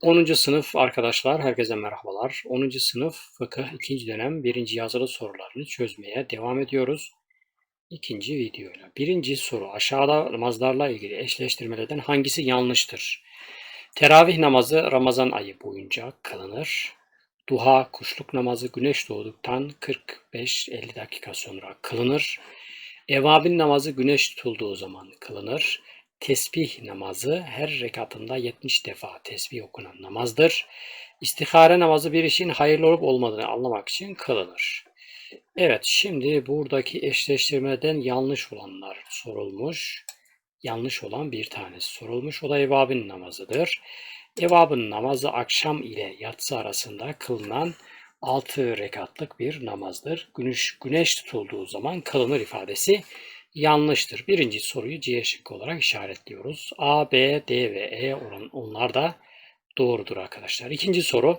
10. sınıf arkadaşlar, herkese merhabalar. 10. sınıf fıkıh 2. dönem 1. yazılı sorularını çözmeye devam ediyoruz. İkinci videoyla. Birinci soru aşağıda namazlarla ilgili eşleştirmelerden hangisi yanlıştır? Teravih namazı Ramazan ayı boyunca kılınır. Duha, kuşluk namazı güneş doğduktan 45-50 dakika sonra kılınır. Evabin namazı güneş tutulduğu zaman kılınır. Tesbih namazı her rekatında 70 defa tesbih okunan namazdır. İstihare namazı bir işin hayırlı olup olmadığını anlamak için kılınır. Evet, şimdi buradaki eşleştirmeden yanlış olanlar sorulmuş. Yanlış olan bir tanesi sorulmuş. O da evabin namazıdır. Evabın namazı akşam ile yatsı arasında kılınan 6 rekatlık bir namazdır. Güneş, güneş tutulduğu zaman kılınır ifadesi yanlıştır. Birinci soruyu C şıkkı olarak işaretliyoruz. A, B, D ve E olan onlar da doğrudur arkadaşlar. İkinci soru.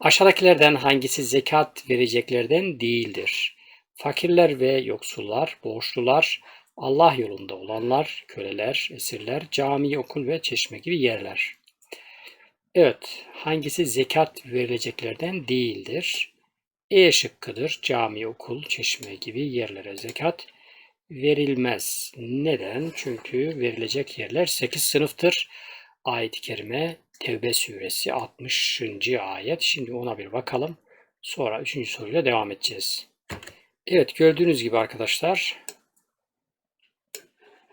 Aşağıdakilerden hangisi zekat vereceklerden değildir? Fakirler ve yoksullar, borçlular, Allah yolunda olanlar, köleler, esirler, cami, okul ve çeşme gibi yerler. Evet, hangisi zekat verileceklerden değildir? E şıkkıdır. Cami, okul, çeşme gibi yerlere zekat verilmez. Neden? Çünkü verilecek yerler 8 sınıftır. Ayet-i Kerime Tevbe suresi 60. ayet. Şimdi ona bir bakalım. Sonra 3. soruyla devam edeceğiz. Evet gördüğünüz gibi arkadaşlar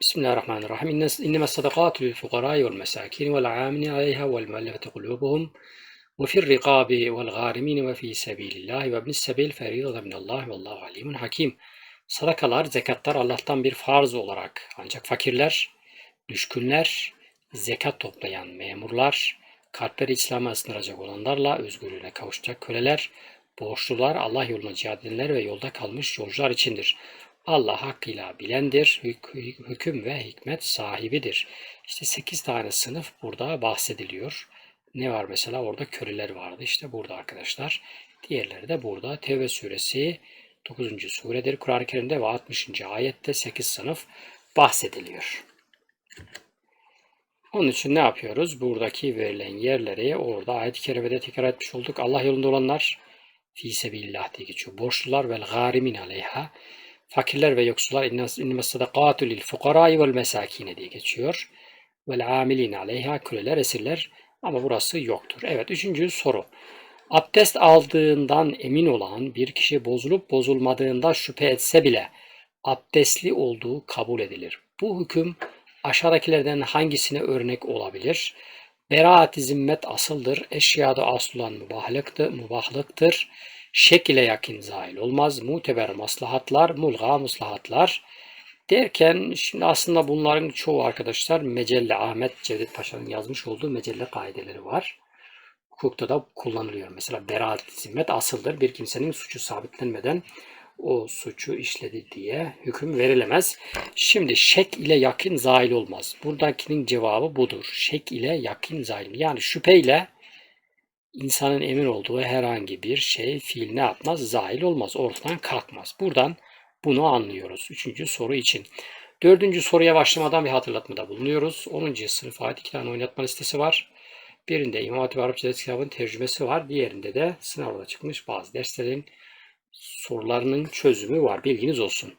Bismillahirrahmanirrahim. İnneme sadakatu lil fukarai vel mesakin vel amini aleyha vel muallefeti kulubuhum ve fir rikabi vel garimin ve fi sebilillahi ve ibnis sebil allahu alimun hakim. Sadakalar, zekatlar Allah'tan bir farz olarak ancak fakirler, düşkünler, zekat toplayan memurlar, kalpleri İslam'a ısınıracak olanlarla özgürlüğüne kavuşacak köleler, borçlular, Allah yoluna cihad edenler ve yolda kalmış yolcular içindir. Allah hakkıyla bilendir, hük hüküm ve hikmet sahibidir. İşte 8 tane sınıf burada bahsediliyor. Ne var mesela? Orada köleler vardı. İşte burada arkadaşlar. Diğerleri de burada. Tevbe suresi 9. suredir. Kur'an-ı Kerim'de ve 60. ayette 8 sınıf bahsediliyor. Onun için ne yapıyoruz? Buradaki verilen yerleri orada ayet-i kerimede tekrar etmiş olduk. Allah yolunda olanlar fi sebillah diye geçiyor. Borçlular vel garimin aleyha. Fakirler ve yoksullar inneme sadakatu lil fukarai vel mesakine diye geçiyor. Vel amilin aleyha köleler esirler ama burası yoktur. Evet üçüncü soru. Abdest aldığından emin olan bir kişi bozulup bozulmadığında şüphe etse bile abdestli olduğu kabul edilir. Bu hüküm aşağıdakilerden hangisine örnek olabilir? Beraat-i zimmet asıldır. Eşyada aslan mübahlıktır. mübahlıktır. Şek ile yakin zahil olmaz. Muteber maslahatlar, mulga maslahatlar derken şimdi aslında bunların çoğu arkadaşlar Mecelle Ahmet Cevdet Paşa'nın yazmış olduğu mecelle kaideleri var hukukta da kullanılıyor. Mesela beraat zimmet asıldır. Bir kimsenin suçu sabitlenmeden o suçu işledi diye hüküm verilemez. Şimdi şek ile yakın zahil olmaz. Buradakinin cevabı budur. Şek ile yakın zahil. Yani şüpheyle insanın emin olduğu herhangi bir şey, fiil ne yapmaz? Zahil olmaz. Ortadan kalkmaz. Buradan bunu anlıyoruz. Üçüncü soru için. Dördüncü soruya başlamadan bir hatırlatmada bulunuyoruz. 10. sınıf ait iki tane oynatma listesi var. Birinde İmam Hatip Arapça Ders tercümesi var. Diğerinde de sınavda çıkmış bazı derslerin sorularının çözümü var. Bilginiz olsun.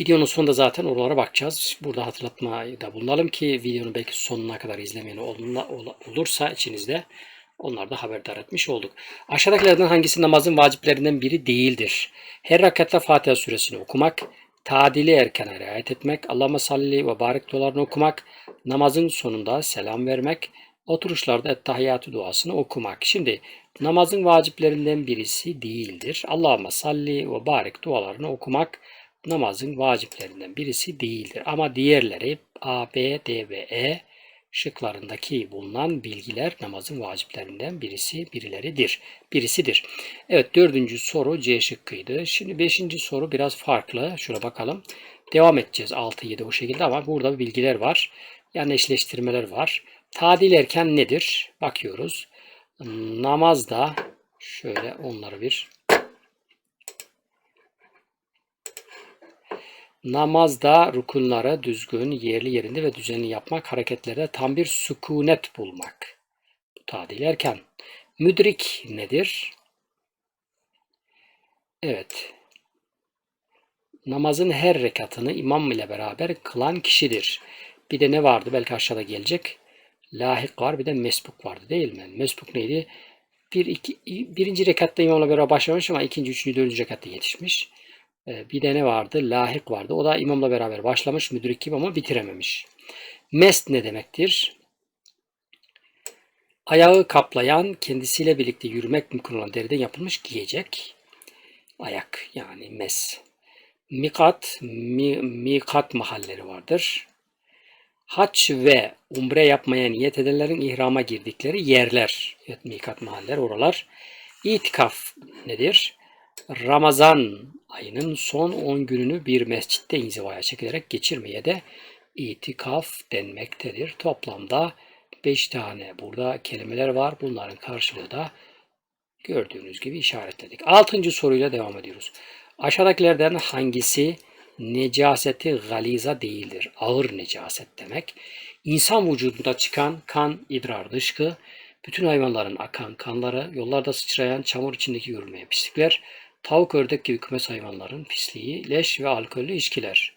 Videonun sonunda zaten oralara bakacağız. Burada hatırlatmayı da bulunalım ki videonun belki sonuna kadar izlemeyen olursa içinizde onlar da haberdar etmiş olduk. Aşağıdakilerden hangisi namazın vaciplerinden biri değildir? Her rakatta Fatiha suresini okumak, tadili erkene riayet etmek, Allahümme salli ve barik dolarını okumak, namazın sonunda selam vermek, oturuşlarda Ettehiyyatü duasını okumak. Şimdi namazın vaciplerinden birisi değildir. Allahümme salli ve barik dualarını okumak namazın vaciplerinden birisi değildir. Ama diğerleri A, B, D ve E şıklarındaki bulunan bilgiler namazın vaciplerinden birisi birileridir. Birisidir. Evet dördüncü soru C şıkkıydı. Şimdi beşinci soru biraz farklı. Şuna bakalım. Devam edeceğiz 6-7 o şekilde ama burada bilgiler var. Yani eşleştirmeler var. Tadil erken nedir? Bakıyoruz. Namazda şöyle onları bir Namazda rukunları düzgün, yerli yerinde ve düzenli yapmak, hareketlerde tam bir sükunet bulmak. Tadil erken. Müdrik nedir? Evet. Namazın her rekatını imam ile beraber kılan kişidir. Bir de ne vardı? Belki aşağıda gelecek. Lahik var bir de mesbuk vardı değil mi? Mesbuk neydi? Bir, iki, birinci rekatta imamla beraber başlamış ama ikinci, üçüncü, dördüncü rekatta yetişmiş. Ee, Bir de ne vardı? Lahik vardı. O da imamla beraber başlamış müdrik gibi ama bitirememiş. Mest ne demektir? Ayağı kaplayan, kendisiyle birlikte yürümek mümkün olan deriden yapılmış giyecek. Ayak yani mes. Mikat, mi, mikat mahalleri vardır. Haç ve umre yapmaya niyet edenlerin ihrama girdikleri yerler. Evet, mikat mahaller oralar. İtikaf nedir? Ramazan ayının son 10 gününü bir mescitte inzivaya çekilerek geçirmeye de itikaf denmektedir. Toplamda 5 tane burada kelimeler var. Bunların karşılığı da gördüğünüz gibi işaretledik. Altıncı soruyla devam ediyoruz. Aşağıdakilerden hangisi necaseti galiza değildir? Ağır necaset demek. İnsan vücudunda çıkan kan, idrar, dışkı, bütün hayvanların akan kanları, yollarda sıçrayan çamur içindeki yürümeye pislikler, tavuk, ördek gibi kümes hayvanların pisliği, leş ve alkollü içkiler.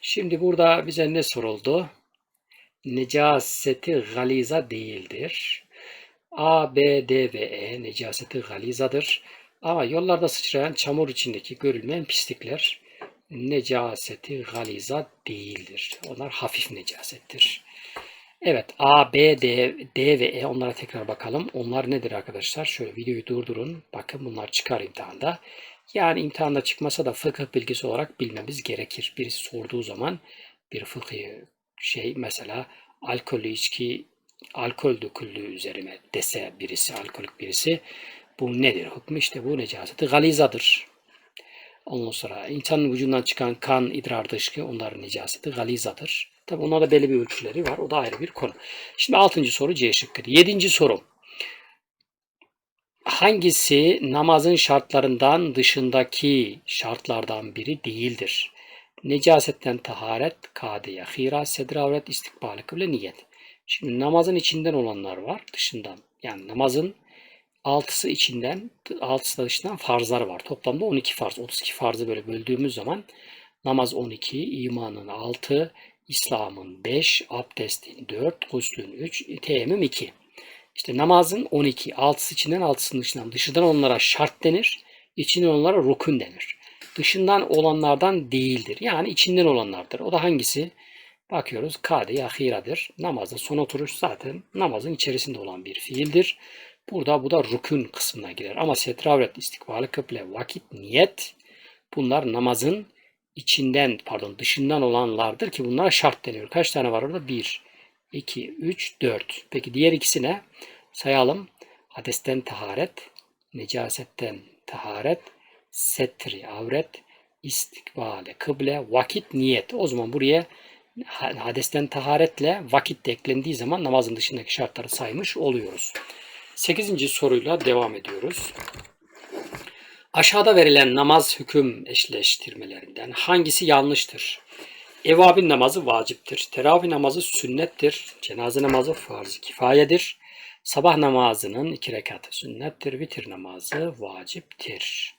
Şimdi burada bize ne soruldu? Necaseti galiza değildir. A, B, D ve E necaseti galizadır. Ama yollarda sıçrayan çamur içindeki görülmeyen pislikler necaseti galiza değildir. Onlar hafif necasettir. Evet A, B, D, D ve E onlara tekrar bakalım. Onlar nedir arkadaşlar? Şöyle videoyu durdurun. Bakın bunlar çıkar imtihanda. Yani imtihanda çıkmasa da fıkıh bilgisi olarak bilmemiz gerekir. Birisi sorduğu zaman bir fıkıh şey mesela alkollü içki alkol döküldüğü üzerine dese birisi alkolik birisi bu nedir? Hükmü işte bu necaseti galizadır. Ondan sonra insanın vücudundan çıkan kan, idrar, dışkı onların necaseti galizadır. Tabi onlarda belli bir ölçüleri var. O da ayrı bir konu. Şimdi altıncı soru C şıkkıdır. Yedinci soru. Hangisi namazın şartlarından dışındaki şartlardan biri değildir? Necasetten taharet, kadiye, hira, sedre avret, istikbali kıble, niyet. Şimdi namazın içinden olanlar var, dışından. Yani namazın altısı içinden, altısı da dışından farzlar var. Toplamda 12 farz. 32 farzı böyle böldüğümüz zaman namaz 12, imanın 6, İslam'ın 5, abdestin 4, guslün 3, teyemmüm 2. İşte namazın 12, 6'sı içinden 6'sının dışından. Dışından onlara şart denir, içinden onlara rukun denir. Dışından olanlardan değildir. Yani içinden olanlardır. O da hangisi? Bakıyoruz kade ahiradır. Namazda son oturuş zaten namazın içerisinde olan bir fiildir. Burada bu da rükün kısmına girer. Ama setravret, istikbali kıble, vakit, niyet bunlar namazın içinden pardon dışından olanlardır ki bunlara şart deniyor. Kaç tane var orada? 1, 2, 3, 4. Peki diğer ikisi ne? Sayalım. Hadesten taharet, necasetten taharet, setri, avret, istikbale, kıble, vakit, niyet. O zaman buraya hadesten taharetle vakit de eklendiği zaman namazın dışındaki şartları saymış oluyoruz. Sekizinci soruyla devam ediyoruz. Aşağıda verilen namaz hüküm eşleştirmelerinden hangisi yanlıştır? Evabin namazı vaciptir. Teravih namazı sünnettir. Cenaze namazı farz-ı kifayedir. Sabah namazının iki rekatı sünnettir. Vitir namazı vaciptir.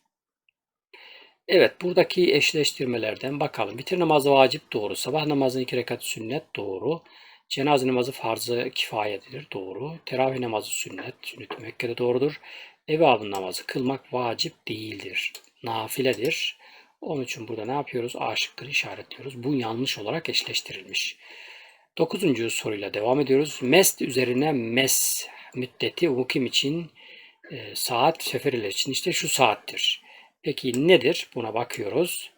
Evet buradaki eşleştirmelerden bakalım. Vitir namazı vacip doğru. Sabah namazının iki rekat sünnet doğru. Cenaze namazı farzı kifayedir doğru. Teravih namazı sünnet. Sünnet Mekke'de doğrudur. Evabın namazı kılmak vacip değildir. Nafiledir. Onun için burada ne yapıyoruz? A şıkkını işaretliyoruz. Bu yanlış olarak eşleştirilmiş. Dokuzuncu soruyla devam ediyoruz. Mest üzerine mes müddeti mukim için e, saat seferiler için işte şu saattir. Peki nedir? Buna bakıyoruz.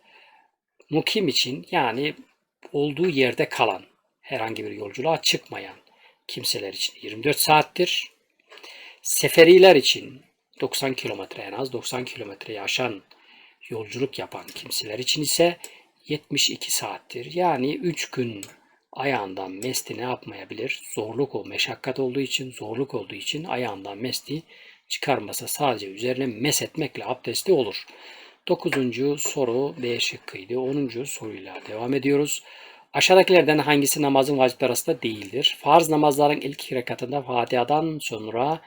Mukim için yani olduğu yerde kalan, herhangi bir yolculuğa çıkmayan kimseler için 24 saattir. Seferiler için 90 kilometre en az 90 kilometreyi aşan yolculuk yapan kimseler için ise 72 saattir. Yani 3 gün ayağından mesti ne yapmayabilir? Zorluk o, meşakkat olduğu için, zorluk olduğu için ayağından mesti çıkarmasa sadece üzerine mes etmekle abdesti olur. Dokuzuncu soru B şıkkıydı. Onuncu soruyla devam ediyoruz. Aşağıdakilerden hangisi namazın vacipleri arasında değildir? Farz namazların ilk rekatında Fatiha'dan sonra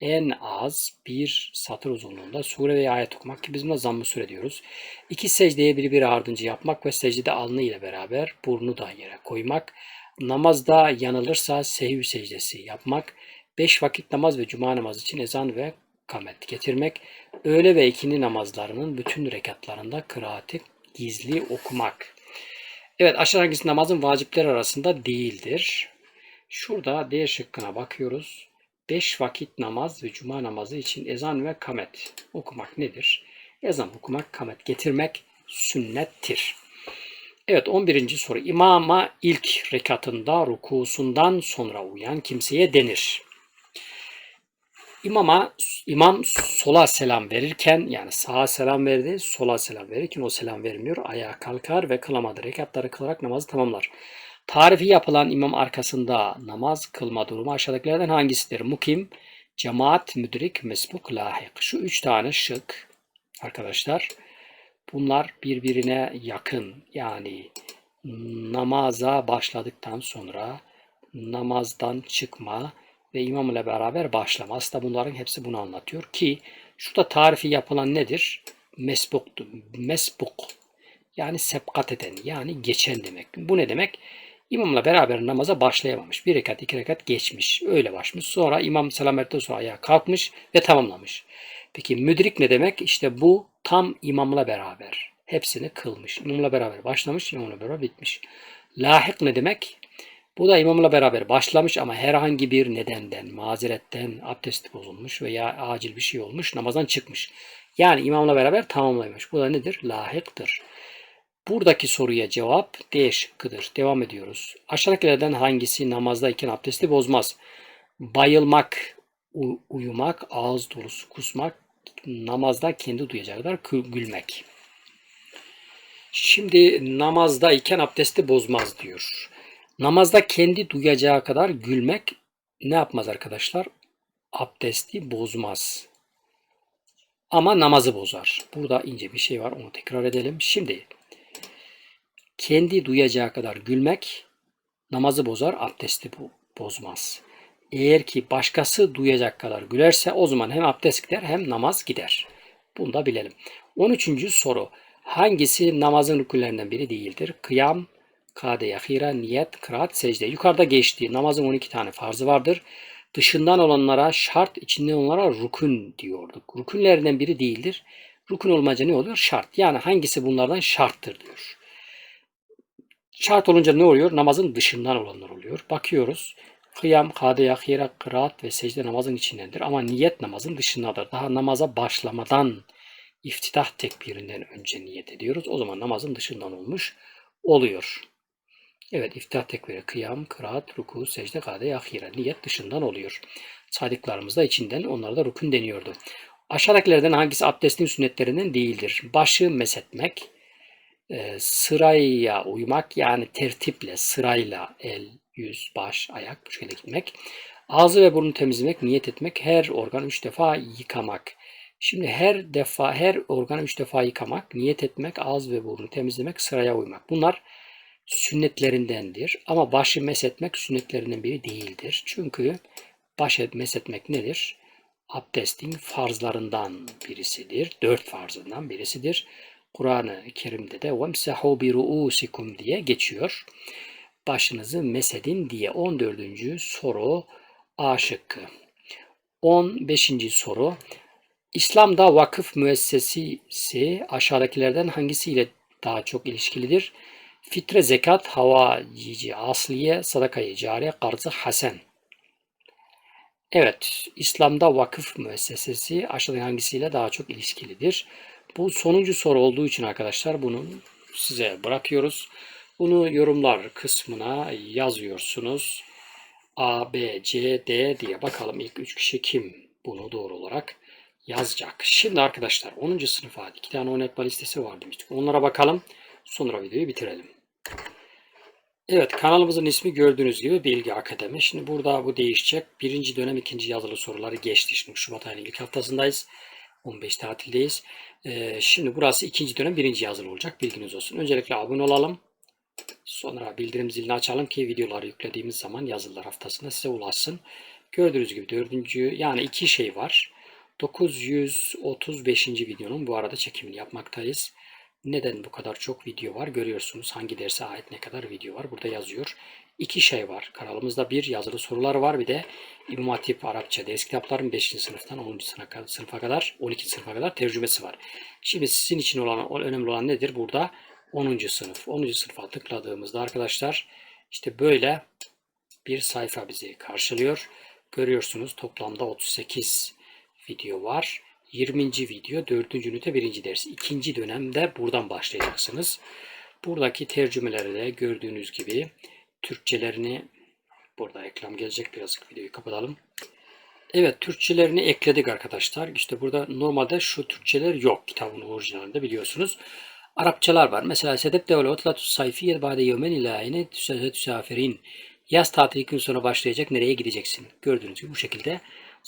en az bir satır uzunluğunda sure veya ayet okumak ki biz buna zamm-ı sure diyoruz. İki secdeye birbiri ardınca yapmak ve secdede alnı ile beraber burnu da yere koymak. Namazda yanılırsa sehv secdesi yapmak. Beş vakit namaz ve cuma namazı için ezan ve kamet getirmek. Öğle ve ikindi namazlarının bütün rekatlarında kıraati gizli okumak. Evet aşağı hangisi namazın vacipleri arasında değildir? Şurada D şıkkına bakıyoruz. 5 vakit namaz ve cuma namazı için ezan ve kamet okumak nedir? Ezan okumak, kamet getirmek sünnettir. Evet 11. soru. İmama ilk rekatında rukusundan sonra uyan kimseye denir. İmama imam sola selam verirken yani sağa selam verdi, sola selam verirken o selam vermiyor. Ayağa kalkar ve kılamadı. Rekatları kılarak namazı tamamlar. Tarifi yapılan imam arkasında namaz kılma durumu aşağıdakilerden hangisidir? Mukim, cemaat, müdrik, mesbuk, lahik. Şu üç tane şık arkadaşlar. Bunlar birbirine yakın. Yani namaza başladıktan sonra namazdan çıkma ve imam ile beraber başlama. Aslında bunların hepsi bunu anlatıyor ki şurada tarifi yapılan nedir? Mesbuktu. Mesbuk. Yani sebkat eden yani geçen demek. Bu ne demek? İmamla beraber namaza başlayamamış. Bir rekat, iki rekat geçmiş. Öyle başmış. Sonra imam selam verdikten sonra ayağa kalkmış ve tamamlamış. Peki müdrik ne demek? İşte bu tam imamla beraber. Hepsini kılmış. İmamla beraber başlamış, imamla beraber bitmiş. Lahik ne demek? Bu da imamla beraber başlamış ama herhangi bir nedenden, mazeretten abdesti bozulmuş veya acil bir şey olmuş, namazdan çıkmış. Yani imamla beraber tamamlamış. Bu da nedir? Lahiktir. Buradaki soruya cevap D şıkkıdır. Devam ediyoruz. Aşağıdakilerden hangisi namazdayken abdesti bozmaz? Bayılmak, uyumak, ağız dolusu kusmak, namazda kendi duyacağı kadar gülmek. Şimdi namazdayken abdesti bozmaz diyor. Namazda kendi duyacağı kadar gülmek ne yapmaz arkadaşlar? Abdesti bozmaz. Ama namazı bozar. Burada ince bir şey var onu tekrar edelim. Şimdi kendi duyacağı kadar gülmek namazı bozar, abdesti bozmaz. Eğer ki başkası duyacak kadar gülerse o zaman hem abdest gider hem namaz gider. Bunu da bilelim. 13. soru. Hangisi namazın rükünlerinden biri değildir? Kıyam, kade yahira, niyet, kıraat, secde. Yukarıda geçtiği namazın 12 tane farzı vardır. Dışından olanlara şart, içinden olanlara rükün diyorduk. Rükünlerden biri değildir. Rükün olmayınca ne oluyor? Şart. Yani hangisi bunlardan şarttır diyor. Şart olunca ne oluyor? Namazın dışından olanlar oluyor. Bakıyoruz. Kıyam, kade, yahira, kıraat ve secde namazın içindendir. Ama niyet namazın dışındadır. Daha namaza başlamadan iftitah tekbirinden önce niyet ediyoruz. O zaman namazın dışından olmuş oluyor. Evet iftitah tekbiri, kıyam, kıraat, ruku, secde, kade, ahire. Niyet dışından oluyor. Saydıklarımız da içinden onlara da rukun deniyordu. Aşağıdakilerden hangisi abdestin sünnetlerinden değildir? Başı mesetmek, e, sıraya uymak yani tertiple, sırayla el, yüz, baş, ayak bu şekilde gitmek. Ağzı ve burnu temizlemek, niyet etmek, her organ üç defa yıkamak. Şimdi her defa, her organı üç defa yıkamak, niyet etmek, ağız ve burnu temizlemek, sıraya uymak. Bunlar sünnetlerindendir. Ama başı mesetmek sünnetlerinden biri değildir. Çünkü baş mesetmek nedir? Abdestin farzlarından birisidir. Dört farzından birisidir. Kur'an-ı Kerim'de de وَمْسَحُوا بِرُؤُسِكُمْ diye geçiyor. Başınızı mesedin diye 14. soru A şıkkı. 15. soru İslam'da vakıf müessesesi aşağıdakilerden hangisiyle daha çok ilişkilidir? Fitre, zekat, havacici, asliye, sadakayı cariye, karzı hasen. Evet, İslam'da vakıf müessesesi aşağıdaki hangisiyle daha çok ilişkilidir? Bu sonuncu soru olduğu için arkadaşlar bunu size bırakıyoruz. Bunu yorumlar kısmına yazıyorsunuz. A, B, C, D diye bakalım ilk üç kişi kim bunu doğru olarak yazacak. Şimdi arkadaşlar 10. sınıfa iki tane oynatma listesi var demiştik. Onlara bakalım. Sonra videoyu bitirelim. Evet kanalımızın ismi gördüğünüz gibi Bilgi Akademi. Şimdi burada bu değişecek. Birinci dönem ikinci yazılı soruları geçti. Şimdi Şubat ayının ilk haftasındayız. 15 tatildeyiz. Ee, şimdi burası ikinci dönem birinci yazılı olacak. Bilginiz olsun. Öncelikle abone olalım. Sonra bildirim zilini açalım ki videoları yüklediğimiz zaman yazılar haftasında size ulaşsın. Gördüğünüz gibi dördüncü yani iki şey var. 935. videonun bu arada çekimini yapmaktayız. Neden bu kadar çok video var görüyorsunuz. Hangi derse ait ne kadar video var burada yazıyor. İki şey var. Kanalımızda bir yazılı sorular var. Bir de İmam Hatip Arapça ders kitapların 5. sınıftan 10. sınıfa- kadar 12. sınıfa kadar tercümesi var. Şimdi sizin için olan önemli olan nedir? Burada 10. sınıf. 10. sınıfa tıkladığımızda arkadaşlar işte böyle bir sayfa bizi karşılıyor. Görüyorsunuz toplamda 38 video var. 20. video 4. ünite 1. ders. İkinci dönemde buradan başlayacaksınız. Buradaki tercümeleri de gördüğünüz gibi Türkçelerini burada ekran gelecek biraz videoyu kapatalım. Evet Türkçelerini ekledik arkadaşlar. İşte burada normalde şu Türkçeler yok kitabın orijinalinde biliyorsunuz. Arapçalar var. Mesela sedep devle otlatü sayfiye bade yevmen ilahine tüsafirin. Yaz tatili gün sonra başlayacak nereye gideceksin? Gördüğünüz gibi bu şekilde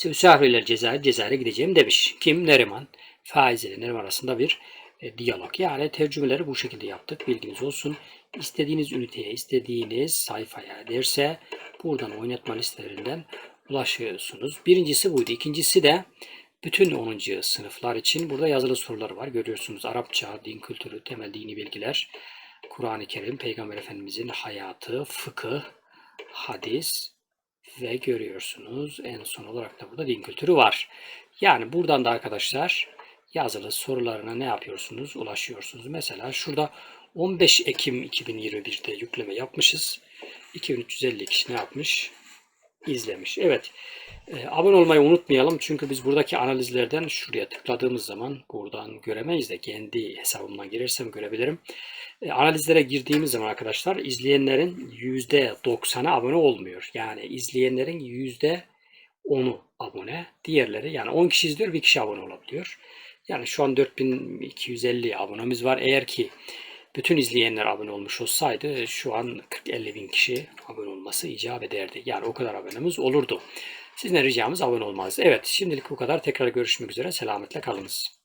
Misafirler Cezayir, Cezayir'e gideceğim demiş. Kim? Neriman. Faiz ile Neriman arasında bir e, diyalog. Yani tercümeleri bu şekilde yaptık. Bilginiz olsun. İstediğiniz üniteye, istediğiniz sayfaya derse buradan oynatma listelerinden ulaşıyorsunuz. Birincisi buydu. İkincisi de bütün 10. sınıflar için burada yazılı sorular var. Görüyorsunuz Arapça, din kültürü, temel dini bilgiler, Kur'an-ı Kerim, Peygamber Efendimizin hayatı, fıkıh, hadis ve görüyorsunuz en son olarak da burada din kültürü var. Yani buradan da arkadaşlar yazılı sorularına ne yapıyorsunuz? Ulaşıyorsunuz. Mesela şurada 15 Ekim 2021'de yükleme yapmışız. 2350 kişi ne yapmış? İzlemiş. Evet. E, abone olmayı unutmayalım. Çünkü biz buradaki analizlerden şuraya tıkladığımız zaman buradan göremeyiz de kendi hesabımdan girersem görebilirim. E, analizlere girdiğimiz zaman arkadaşlar izleyenlerin %90'ı abone olmuyor. Yani izleyenlerin %10'u abone. Diğerleri yani 10 kişi izliyor bir kişi abone olabiliyor. Yani şu an 4250 abonemiz var. Eğer ki bütün izleyenler abone olmuş olsaydı şu an 40-50 bin kişi abone olması icap ederdi. Yani o kadar abonemiz olurdu. Sizden ricamız abone olmanız. Evet şimdilik bu kadar. Tekrar görüşmek üzere. Selametle kalınız.